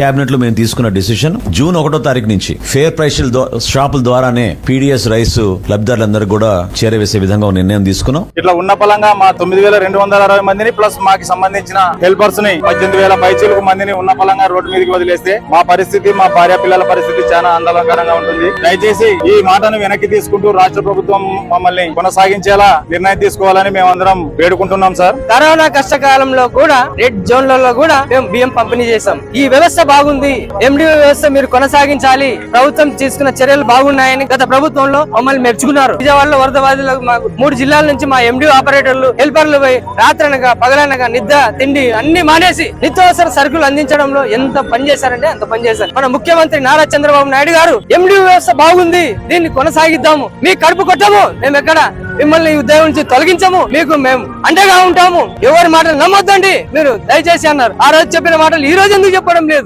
కేబినెట్లో మేము తీసుకున్న డిసిషన్. జూన్ ఒకటో తారీఖు నుంచి ఫేర్ ప్రైస్ షాపుల ద్వారానే పీడిఎస్ రైస్ లబ్ధిదారులందరూ కూడా చేరవేసే విధంగా నిర్ణయం తీసుకున్నాం. ఇట్లా ఉన్న పలంగా మా తొమ్మిది వేల రెండు వందల అరవై మందిని ప్లస్ మాకు సంబంధించిన హెల్పర్స్ని పద్దెనిమిది వేల పైచీలకు మందిని ఉన్న పలంగా రోడ్డు మీదకి వదిలేస్తే మా పరిస్థితి మా భార్య పిల్లల పరిస్థితి చాలా ఆందోళనకరంగా ఉంటుంది. దయచేసి ఈ మాటను వెనక్కి తీసుకుంటూ రాష్ట్ర ప్రభుత్వం మమ్మల్ని కొనసాగించేలా నిర్ణయం తీసుకోవాలని మేమందరం వేడుకుంటున్నాం సార్. కరోనా కష్టకాలంలో కూడా రెడ్ జోన్లలో కూడా మేము బియ్యం పంపిణీ చేశాం. ఈ వ్యవస్థ బాగుంది. ఎండి వ్యవస్థ మీరు కొనసాగించాలి. ప్రభుత్వం తీసుకున్న చర్యలు బాగున్నాయని గత ప్రభుత్వంలో మమ్మల్ని మెచ్చుకున్నారు. విజయవాడలో వరద బాధితులకు మాకు మూడు జిల్లాల నుంచి మా ఎండి ఆపరేటర్లు హెల్పర్లు పోయి రాత్రనగా పగలనగా నిద్ర తిండి అన్ని మానేసి నిత్యావసర సరుకులు అందించడంలో ఎంత పని చేశారంటే అంత పని చేశారు. మన ముఖ్యమంత్రి నారా చంద్రబాబు నాయుడు గారు ఎండి వ్యవస్థ బాగుంది. దీన్ని కొనసాగిద్దాము. మీ కడుపు కొట్టము. మేము ఎక్కడ మిమ్మల్ని ఉద్యోగం నుంచి తొలగించము. మీకు మేము అండగా ఉంటాము. ఎవరి మాటలు నమ్మొద్దండి. మీరు దయచేసి అన్నారు. ఆ రోజు చెప్పిన మాటలు ఈ రోజు ఎందుకు చెప్పడం లేదు?